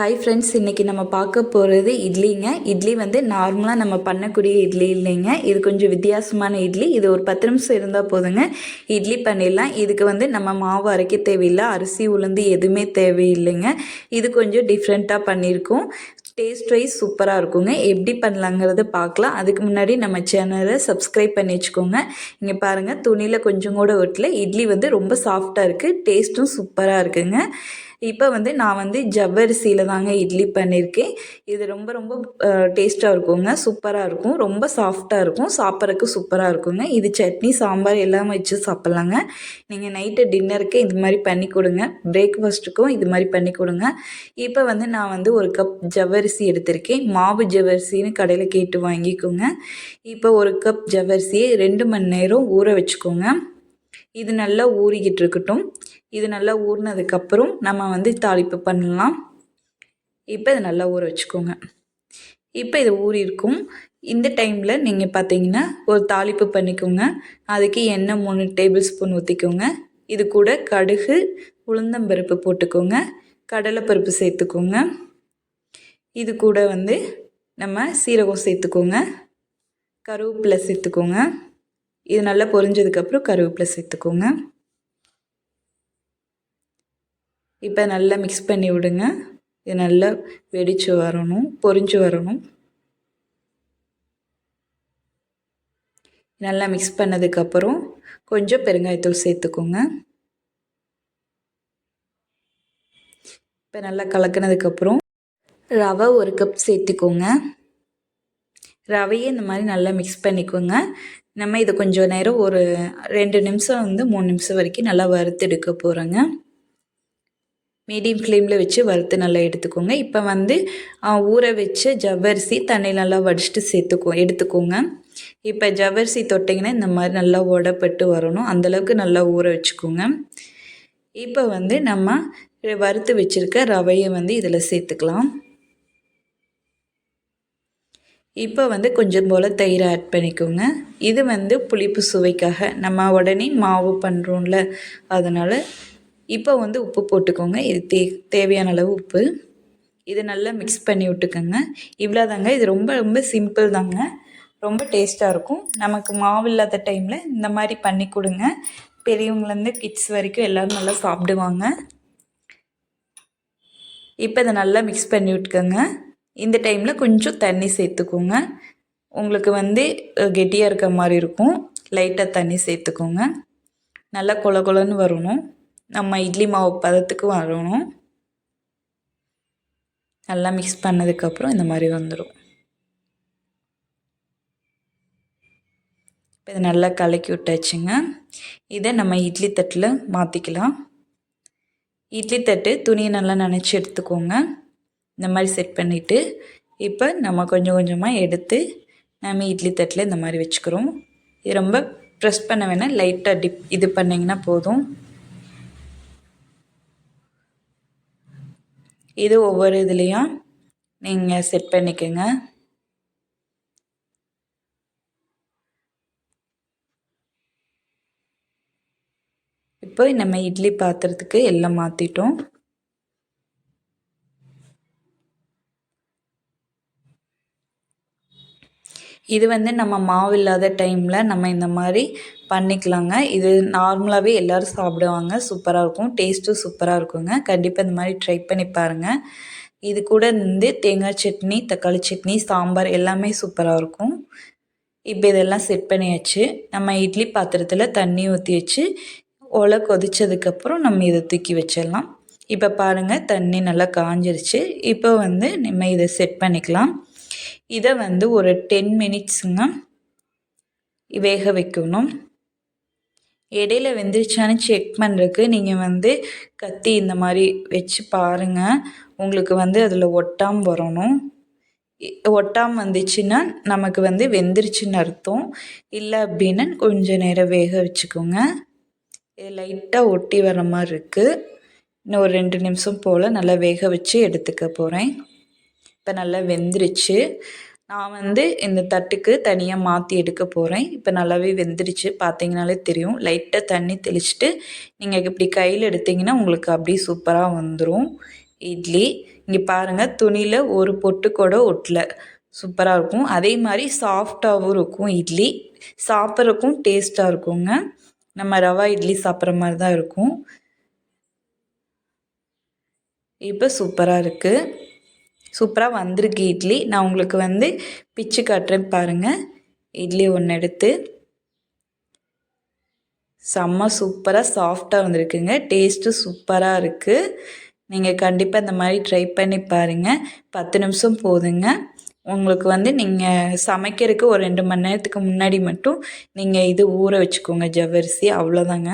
Hi friends இன்றைக்கி நம்ம பார்க்க போகிறது இட்லிங்க. இட்லி வந்து நார்மலாக நம்ம பண்ணக்கூடிய இட்லி இல்லைங்க. இது கொஞ்சம் வித்தியாசமான இட்லி. இது ஒரு பத்து நிமிஷம் இருந்தால் போதுங்க. இட்லி பண்ணிடலாம். இதுக்கு வந்து நம்ம மாவு அரைக்க தேவையில்லை. அரிசி உளுந்து எதுவுமே தேவையில்லைங்க. இது கொஞ்சம் டிஃப்ரெண்ட்டாக பண்ணியிருக்கோம். டேஸ்ட் வைஸ் சூப்பராக இருக்குங்க. எப்படி பண்ணலாங்கிறத பார்க்கலாம். அதுக்கு முன்னாடி நம்ம சேனலை சப்ஸ்கிரைப் பண்ணி வச்சுக்கோங்க. இங்கே பாருங்கள் துணியில் கொஞ்சம் கூட ஒட்டல. இட்லி வந்து ரொம்ப சாஃப்டாக இருக்குது டேஸ்ட்டும் சூப்பராக இருக்குங்க. இப்போ வந்து நான் வந்து ஜவ்வரிசியில் தாங்க இட்லி பண்ணியிருக்கேன் இது ரொம்ப ரொம்ப டேஸ்ட்டாக இருக்குங்க. சூப்பராக இருக்கும். ரொம்ப சாஃப்டாக இருக்கும். சாப்பிட்றதுக்கு சூப்பராக இருக்குங்க. இது சட்னி சாம்பார் எல்லாம் வச்சு சாப்பிட்லாங்க. நீங்கள் நைட்டு டின்னருக்கு இது மாதிரி பண்ணி கொடுங்க. பிரேக்ஃபாஸ்ட்டுக்கும் இது மாதிரி பண்ணி கொடுங்க. இப்போ வந்து நான் வந்து ஒரு கப் ஜவ்வரிசி எடுத்திருக்கேன். மாவு ஜவ்வரிசின்னு கடையில் கேட்டு வாங்கிக்கோங்க. இப்போ ஒரு கப் ஜவ்வரிசியை ரெண்டு மணி நேரம் ஊற வச்சுக்கோங்க. இது நல்லா ஊறிக்கிட்டு இருக்கட்டும். இது நல்லா ஊறினதுக்கப்புறம் நம்ம வந்து தாளிப்பு பண்ணலாம். இப்போ இதை நல்லா ஊற வச்சுக்கோங்க. இப்போ இது ஊறியிருக்கும் இந்த டைமில் நீங்கள் பார்த்தீங்கன்னா ஒரு தாளிப்பு பண்ணிக்கோங்க. அதுக்கு எண்ணெய் மூணு டேபிள் ஸ்பூன் ஊற்றிக்கோங்க இது கூட கடுகு உளுந்தம்பருப்பு போட்டுக்கோங்க. கடலைப்பருப்பு சேர்த்துக்கோங்க. இது கூட வந்து நம்ம சீரகம் சேர்த்துக்கோங்க. கருவேப்பிலை சேர்த்துக்கோங்க. இது நல்லா பொரிஞ்சதுக்கப்புறம் கருவேப்பிலை சேர்த்துக்கோங்க. இப்போ நல்லா மிக்ஸ் பண்ணி விடுங்க. இது நல்லா வெடித்து வரணும் பொரிஞ்சு வரணும். நல்லா மிக்ஸ் பண்ணதுக்கப்புறம் கொஞ்சம் பெருங்காயத்தூள் சேர்த்துக்கோங்க. இப்போ நல்லா கலக்கினதுக்கப்புறம் ரவை ஒரு கப் சேர்த்துக்கோங்க. ரவையை இந்த மாதிரி நல்லா மிக்ஸ் பண்ணிக்கோங்க. நம்ம இதை கொஞ்சம் நேரம் ஒரு ரெண்டு நிமிஷம் வந்து மூணு நிமிஷம் வரைக்கும் நல்லா வறுத்து எடுக்க போகிறோங்க மீடியம் ஃப்ளேமில் வச்சு வறுத்து நல்லா எடுத்துக்கோங்க. இப்போ வந்து ஊற வச்ச ஜவ்வரிசி தண்ணி நல்லா வடிச்சிட்டு சேர்த்துக்கோ எடுத்துக்கோங்க. இப்போ ஜவ்வரிசி தொட்டிங்கன்னா இந்த மாதிரி நல்லா உடப்பட்டு வரணும். அந்தளவுக்கு நல்லா ஊற வச்சுக்கோங்க. இப்போ வந்து நம்ம வறுத்து வச்சுருக்க ரவையை வந்து இதில் சேர்த்துக்கலாம். இப்போ வந்து கொஞ்சம் போல் தயிர் ஆட் பண்ணிக்கோங்க. இது வந்து புளிப்பு சுவைக்காக நம்ம உடனே மாவு பண்ணுறோம்ல அதனால் இப்போ வந்து உப்பு போட்டுக்கோங்க. இது தே தேவையான அளவு உப்பு. இதை நல்லா மிக்ஸ் பண்ணி விட்டுக்கோங்க. இவ்வளோ தாங்க இது ரொம்ப ரொம்ப சிம்பிள் தாங்க. ரொம்ப டேஸ்ட்டாக இருக்கும். நமக்கு மாவு இல்லாத டைமில் இந்த மாதிரி பண்ணி கொடுங்க. பெரியவங்கலேருந்து கிட்ஸ் வரைக்கும் எல்லோரும் நல்லா சாப்பிடுவாங்க. இப்போ இதை நல்லா மிக்ஸ் பண்ணி விட்டுக்கோங்க. இந்த டைமில் கொஞ்சம் தண்ணி சேர்த்துக்கோங்க. உங்களுக்கு வந்து கெட்டியாக இருக்க மாதிரி இருக்கும். லைட்டாக தண்ணி சேர்த்துக்கோங்க. நல்லா கொல கொலன்னு வரணும். நம்ம இட்லி மாவு பதத்துக்கு வரணும். நல்லா மிக்ஸ் பண்ணதுக்கப்புறம் இந்த மாதிரி வந்துடும் இப்போ இதை நல்லா கலக்கி விட்டாச்சுங்க. இதை நம்ம இட்லி தட்டில் மாற்றிக்கலாம் இட்லி தட்டு துணியை நல்லா நினச்சி எடுத்துக்கோங்க. இந்த மாதிரி செட் பண்ணிவிட்டு இப்போ நம்ம கொஞ்சம் கொஞ்சமாக எடுத்து நம்ம இட்லி தட்டில் இந்த மாதிரி வச்சுக்கிறோம். இது ரொம்ப ப்ரெஸ் பண்ண வேணால் லைட்டாக டிப் இது பண்ணிங்கன்னா போதும். இது ஒவ்வொரு இதுலேயும் நீங்கள் செட் பண்ணிக்கோங்க. இப்போ நம்ம இட்லி பாத்திரத்துக்கு எல்லாம் மாற்றிட்டோம் இது வந்து நம்ம மாவு இல்லாத டைமில் நம்ம இந்த மாதிரி பண்ணிக்கலாங்க. இது நார்மலாகவே எல்லோரும் சாப்பிடுவாங்க. சூப்பராக இருக்கும். டேஸ்ட்டும் சூப்பராக இருக்குங்க. கண்டிப்பாக இந்த மாதிரி ட்ரை பண்ணி பாருங்கள் இது கூட வந்து தேங்காய் சட்னி தக்காளி சட்னி சாம்பார் எல்லாமே சூப்பராக இருக்கும். இப்போ இதெல்லாம் செட் பண்ணியாச்சு. நம்ம இட்லி பாத்திரத்தில் தண்ணி ஊற்றி வச்சு ஒலை கொதித்ததுக்கப்புறம் நம்ம இதை தூக்கி வச்சிடலாம். இப்போ பாருங்கள் தண்ணி நல்லா காஞ்சிருச்சு. இப்போ வந்து நம்ம இதை செட் பண்ணிக்கலாம். இதை வந்து ஒரு டென் மினிட்ஸுங்க வேக வைக்கணும். இடையில வெந்துருச்சான்னு செக் பண்ணுறதுக்கு நீங்கள் வந்து கத்தி இந்த மாதிரி வச்சு பாருங்கள் உங்களுக்கு வந்து அதில் ஒட்டாம் வரணும். ஒட்டாமல் வந்துச்சுன்னா நமக்கு வந்து வெந்துருச்சுன்னு அர்த்தம். இல்லை அப்படின்னா கொஞ்சம் நேரம் வேக வச்சுக்கோங்க. இது லைட்டாக ஒட்டி வர மாதிரி இருக்குது இன்னும் ஒரு ரெண்டு நிமிஷம் போல் நல்லா வேக வச்சு எடுத்துக்க போகிறேன் இப்போ நல்லா வெந்துருச்சு. நான் வந்து இந்த தட்டுக்கு தனியாக மாற்றி எடுக்க போகிறேன் இப்போ நல்லாவே வெந்துருச்சு. பார்த்தீங்கனாலே தெரியும். லைட்டாக தண்ணி தெளிச்சுட்டு நீங்கள் இப்படி கையில் எடுத்திங்கன்னா உங்களுக்கு அப்படியே சூப்பராக வந்துடும் இட்லி. இங்கே பாருங்கள் துணியில் ஒரு பொட்டு கூட ஒட்டல. சூப்பராக இருக்கும். அதே மாதிரி சாஃப்டாகவும் இருக்கும் இட்லி. சாப்பிட்றக்கும் டேஸ்ட்டாக இருக்குங்க. நம்ம ரவா இட்லி சாப்பிட்ற மாதிரி தான் இருக்கும். இப்போ சூப்பராக இருக்குது சூப்பராக வந்திருக்கு இட்லி. நான் உங்களுக்கு வந்து பிச்சு காட்டுறேன் பாருங்கள் இட்லி ஒன்று எடுத்து. செம்ம சூப்பராக சாஃப்டாக வந்திருக்குங்க. டேஸ்ட்டு சூப்பராக இருக்குது நீங்கள் கண்டிப்பாக இந்த மாதிரி ட்ரை பண்ணி பாருங்கள் பத்து நிமிஷம் போதுங்க. உங்களுக்கு வந்து நீங்கள் சமைக்கிறதுக்கு ஒரு ரெண்டு மணி நேரத்துக்கு முன்னாடி மட்டும் நீங்கள் இது ஊற வச்சுக்கோங்க. ஜவ்வரிசி அவ்வளோதாங்க